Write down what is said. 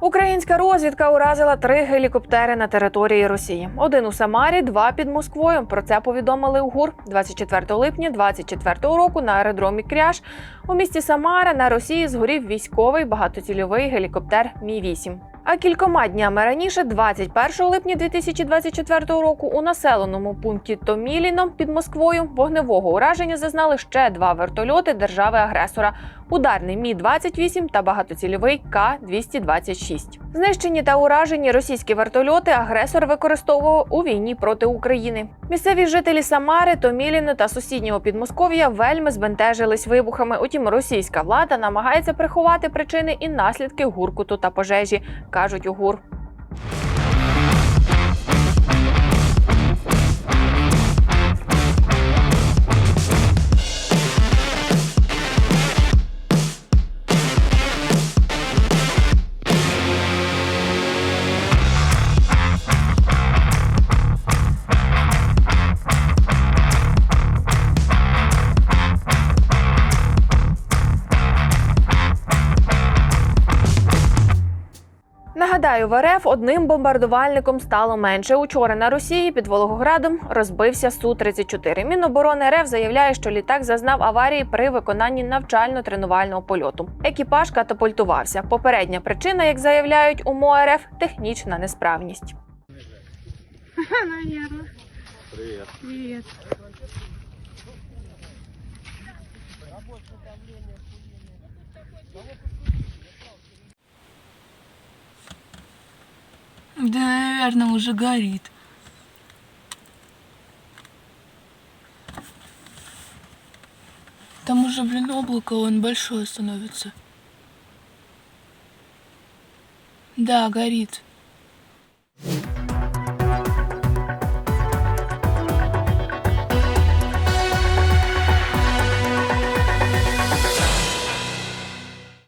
Українська розвідка уразила три гелікоптери на території Росії. Один у Самарі, два під Москвою. Про це повідомили у ГУР 24 липня 2024 року на аеродромі Кряж. У місті Самара на Росії згорів військовий багатоцільовий гелікоптер Мі 8 А кількома днями раніше, 21 липня 2024 року, у населеному пункті Томіліно під Москвою вогневого ураження зазнали ще два вертольоти держави-агресора ударний Мі 28 та багатоцільовий К 226 Знищені та уражені російські вертольоти агресор використовував у війні проти України. Місцеві жителі Самари, Томіліно та сусіднього Підмосков'я вельми збентежились вибухами. Утім, російська влада намагається приховати причини і наслідки гуркуту та пожежі, кажуть у ГУР. Нагадаю, в РФ одним бомбардувальником стало менше. Учора на Росії під Волгоградом розбився су 34 Міноборони РФ заявляє, що літак зазнав аварії при виконанні навчально-тренувального польоту. Екіпаж катапультувався. Попередня причина, як заявляють у МО РФ, технічна несправність. Наверное. Привет. Привет. Да, наверное, уже горит. Там уже, блин, облако, он большое становится. Да, горит.